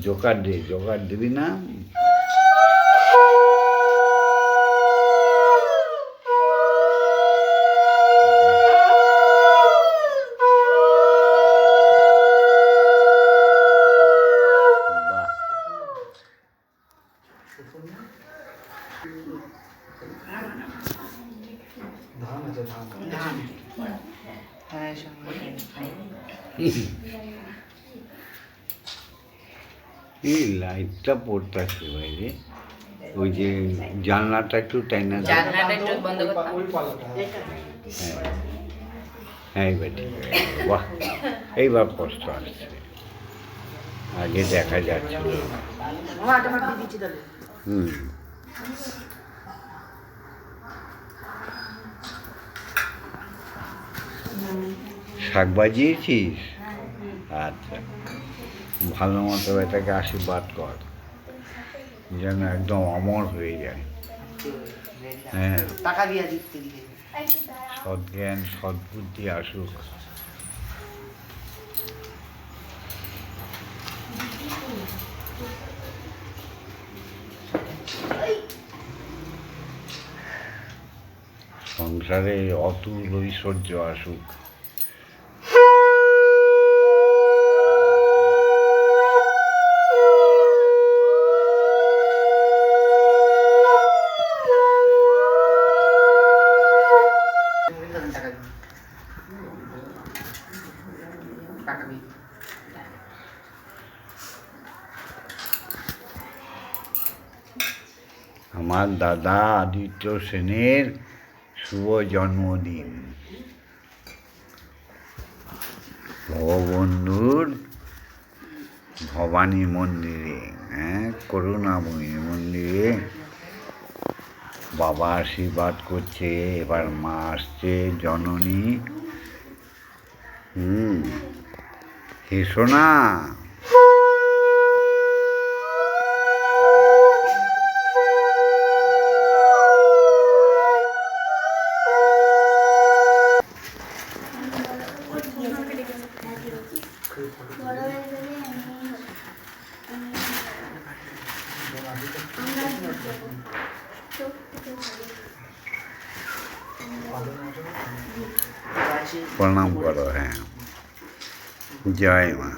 Joker দে Joker দিবি না। ধান আছে ধান। হ্যাঁ এই লাইটটা পড়তেছে বাইরে। ওই যে জানলাটা একটু টাইনা। জানলাটা একটু বন্ধ হ্যাঁ হ্যাঁ এইবার ঠিক বাহ এইবার কষ্ট আসছে। আগে দেখা যাচ্ছিল। হুম। শাক বাজিয়েছিস আচ্ছা। ভালো মতো এটাকে আশীর্বাদ কর। যেন একদম অমর হয়ে যায়। হ্যাঁ। সদ্জ্ঞান সদ্বুদ্ধি আসুক। সংসারে অতুল ঐশ্বর্য আসুক। আমার দাদা আদিত্য সেনের শুভ জন্মদিন। ভববন্ধুর ভবানী মন্দিরে হ্যাঁ করুণাময়ী মন্দিরে বাবা আশীর্বাদ করছে, এবার মা আসছে, জননী হুম। হেসো প্রণাম করো হ্যাঁ জয় মা